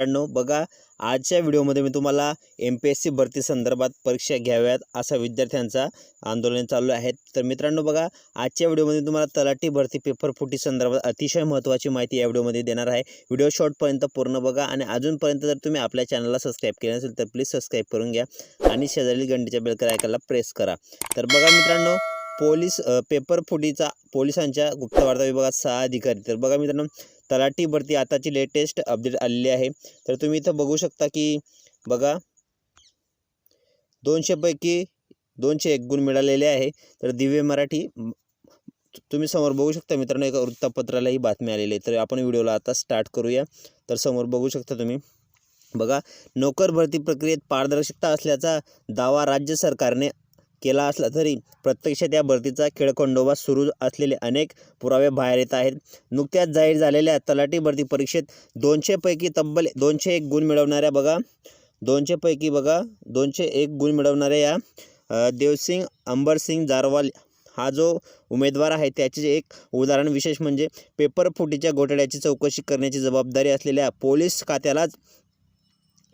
मित्रांनो बघा आजच्या व्हिडिओमध्ये मी तुम्हाला एम पी एस सी भरती संदर्भात परीक्षा घ्याव्यात असा विद्यार्थ्यांचा आंदोलन चालू आहे. तर मित्रांनो बघा आजच्या व्हिडिओमध्ये तुम्हाला तलाठी भरती पेपर फुटी संदर्भात अतिशय महत्त्वाची माहिती या व्हिडिओमध्ये देणार आहे. व्हिडिओ शॉर्टपर्यंत पूर्ण बघा आणि अजूनपर्यंत जर तुम्ही आपल्या चॅनलला सबस्क्राईब केलं नसेल तर प्लीज सबस्क्राईब करून घ्या आणि शेजारी गंडीच्या बेलकर ऐकायला प्रेस करा. तर बघा मित्रांनो पोलीस पेपर फुटीचा पोलिसांच्या गुप्तवार्ता विभागात सहा अधिकारी. तर बघा मित्रांनो तलाठी भरती आताची लेटेस्ट अपडेट आलेली आहे. तर तुम्ही इथं बघू शकता की बघा दोनशेपैकी दोनशे एक गुण मिळालेले आहे. तर दिव्य मराठी तुम्ही समोर बघू शकता मित्रांनो एका वृत्तपत्राला ही बातमी आलेली आहे. तर आपण व्हिडिओला आता स्टार्ट करूया. तर समोर बघू शकता तुम्ही. बघा नोकर भरती प्रक्रियेत पारदर्शकता असल्याचा दावा राज्य सरकारने केला असला तरी प्रत्यक्षात या भरतीचा खेळखंडोबा सुरू असलेले अनेक पुरावे बाहेर येत आहेत. नुकत्याच जाहीर झालेल्या तलाठी भरती परीक्षेत दोनशेपैकी तब्बल दोनशे एक गुण मिळवणाऱ्या बघा दोनशेपैकी बघा दोनशे एक गुण मिळवणाऱ्या या देवसिंग अंबरसिंग जारवाल हा जो उमेदवार आहे त्याचे एक उदाहरण विशेष म्हणजे पेपर फुटीच्या घोटाळ्याची चौकशी करण्याची जबाबदारी असलेल्या पोलीस खात्यालाच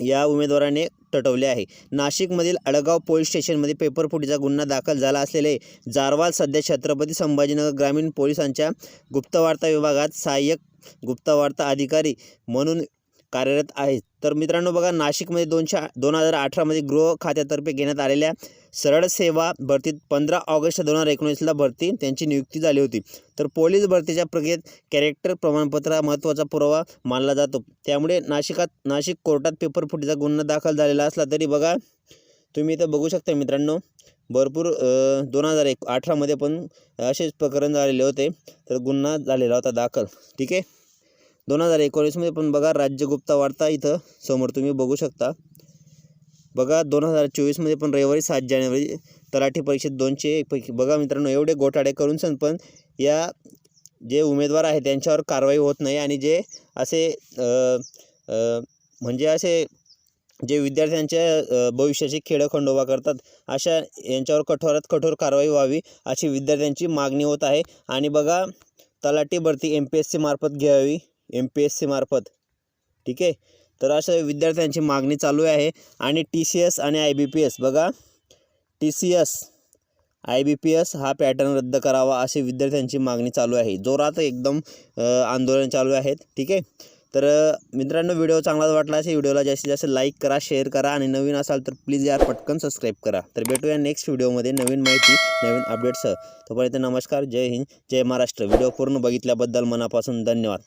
या उमेदवाराने टटवले आहे. नाशिकमधील अडगाव पोलीस स्टेशनमध्ये पेपरफुटीचा गुन्हा दाखल झाला असलेले जारवाल सध्या छत्रपती संभाजीनगर ग्रामीण पोलिसांच्या गुप्तवार्ता विभागात सहाय्यक गुप्तवार्ता अधिकारी म्हणून कार्यरत आहेत तर मित्रांनो बघा नाशिकमध्ये दोनशे दोन हजार अठरामध्ये गृह खात्यातर्फे घेण्यात आलेल्या सरळ सेवा भरतीत पंधरा ऑगस्ट दोन हजार एकोणीसला भरती त्यांची नियुक्ती झाली होती. तर पोलीस भरतीच्या प्रक्रियेत कॅरेक्टर प्रमाणपत्र हा महत्त्वाचा पुरावा मानला जातो. त्यामुळे नाशिकात नाशिक कोर्टात पेपर फुटीचा गुन्हा दाखल झालेला असला तरी बघा तुम्ही इथं बघू शकता मित्रांनो भरपूर दोन हजार एक अठरामध्ये पण असेच प्रकरण झालेले होते. तर गुन्हा झालेला होता दाखल. ठीक आहे? दोन हजार एकोणीसमध्ये पण बघा राज्यगुप्ता वाढता वार्ता इथं समोर तुम्ही बघू शकता. बघा दोन हजार चोवीसमध्ये पण रविवारी सात जानेवारी तलाठी परीक्षेत दोनशे एकपैकी बघा मित्रांनो एवढे घोटाळे करून सन पण या जे उमेदवार आहेत त्यांच्यावर कारवाई होत नाही आणि जे असे म्हणजे असे जे विद्यार्थ्यांच्या भविष्याची खेळं खंडोबा करतात अशा यांच्यावर कठोरात कठोर कारवाई व्हावी अशी विद्यार्थ्यांची मागणी होत आहे. आणि बघा तलाठी भरती एम पी एस सी मार्फत घ्यावी. एम पी एस सीमार्फत ठीक आहे? तर असं विद्यार्थ्यांची मागणी चालू आहे. आणि टी सी एस आणि आय बी पी एस बघा. T C S I B P S हा पॅटर्न रद्द करावा अशी विद्यार्थ्यांची मागणी चालू आहे. जोरात एकदम आंदोलन चालू आहेत. ठीक आहे? तर मित्रांनो व्हिडिओ चांगलाच वाटला असेल व्हिडिओला जास्तीत जास्त लाईक करा शेअर करा आणि नवीन असाल तर प्लीज यार पटकन सबस्क्राईब करा. तर भेटूया नेक्स्ट व्हिडिओमध्ये नवीन माहिती नवीन अपडेट्सह तोपर्यंत नमस्कार जय हिंद जय महाराष्ट्र. व्हिडिओ पूर्ण बघितल्याबद्दल मनापासून धन्यवाद.